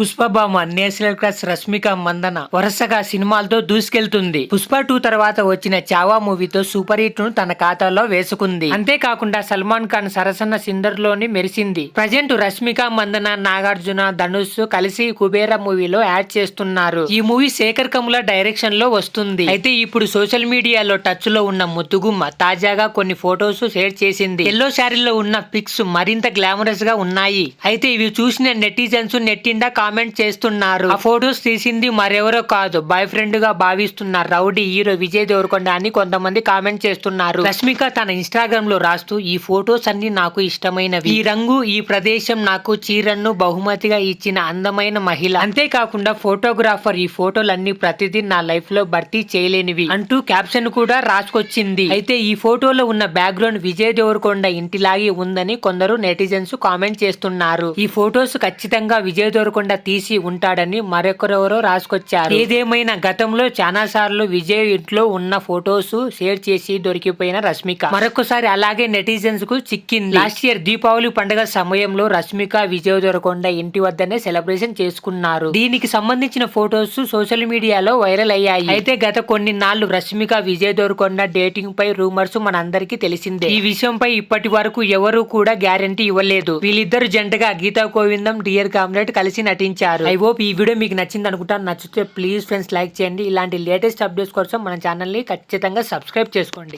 పుష్పభామ national crush Rashmika Mandanna వరుసగా సినిమాలతో దూసుకెళ్తుంది. Pushpa two తర్వాత వచ్చిన చావా మూవీతో సూపర్ హిట్ను తన ఖాతాలో వేసుకుంది. అంతేకాకుండా సల్మాన్ ఖాన్ సరసన సిందర్లోని మెరిసింది. ప్రజెంట్ రష్మిక మందన నాగార్జున ధనుష్ కలిసి కుబేర మూవీలో యాడ్ చేస్తున్నారు. ఈ మూవీ శేఖర్ కముల డైరెక్షన్లో వస్తుంది. అయితే ఇప్పుడు సోషల్ మీడియాలో టచ్లో ఉన్న ముత్తుగుమ్మ తాజాగా కొన్ని ఫొటోస్ షేర్ చేసింది. ఎల్లో శారీలో ఉన్న పిక్స్ మరింత గ్లామరస్గా ఉన్నాయి. అయితే ఇవి చూసిన నెటిజన్స్ నెట్టిండా కామెంట్ చేస్తున్నారు. ఆ ఫొటోస్ తీసింది మరెవరో కాదు బాయ్ ఫ్రెండ్గా భావిస్తున్న రౌడీ హీరో విజయ్ దేవరకొండ అని కొంతమంది కామెంట్ చేస్తున్నారు. రష్మిక తన ఇన్స్టాగ్రామ్లో రాస్తూ ఈ ఫొటోస్ అన్ని నాకు ఇష్టమైనవి. ఈ రంగు ఈ ప్రదేశం నాకు చీరను బహుమతిగా ఇచ్చిన అందమైన మహిళ. అంతేకాకుండా ఫోటోగ్రాఫర్ ఈ ఫోటోలన్నీ ప్రతిదీ నా లైఫ్లో భర్తీ చేయలేనివి అంటూ క్యాప్షన్ కూడా రాసుకొచ్చింది. అయితే ఈ ఫోటోలో ఉన్న బ్యాక్గ్రౌండ్ విజయ్ దేవరకొండ ఇంటిలాగే ఉందని కొందరు నెటిజన్స్ కామెంట్ చేస్తున్నారు. ఈ ఫొటోస్ ఖచ్చితంగా విజయ్ దేవరకొండ తీసి ఉంటాడని మరొకరెవరో రాసుకొచ్చారు. ఏదేమైనా గతంలో చాలా సార్లు విజయ్ ఇంట్లో ఉన్న ఫొటోస్ షేర్ చేసి దొరికిపోయిన రష్మిక. మరొకసారి అలాగే నెటిజన్స్కు చిక్కింది. లాస్ట్ ఇయర్ దీపావళి పండుగ సమయంలో రష్మిక విజయ్ దొరకొండ ఇంటి వద్దనే సెలబ్రేషన్ చేసుకున్నారు. దీనికి సంబంధించిన ఫొటోస్ సోషల్ మీడియాలో వైరల్ అయ్యాయి. అయితే గత కొన్ని నాళ్ళు రష్మిక విజయ్ దొరకొండ డేటింగ్ పై రూమర్స్ మనందరికీ తెలిసిందే. ఈ విషయంపై ఇప్పటి వరకు ఎవరు కూడా గ్యారంటీ ఇవ్వలేదు. వీళ్ళిద్దరు జంటగా గీతా గోవిందం డియర్ కామ్రేడ్ కలిసి నటించారు ఐ హోప్ ఈ వీడియో మీకు నచ్చింది అనుకుంటాను నచ్చితే ప్లీజ్ ఫ్రెండ్స్ లైక్ చేయండి. ఇలాంటి లేటెస్ట్ అప్డేట్స్ కోసం మన ఛానల్ని ఖచ్చితంగా సబ్స్క్రైబ్ చేసుకోండి.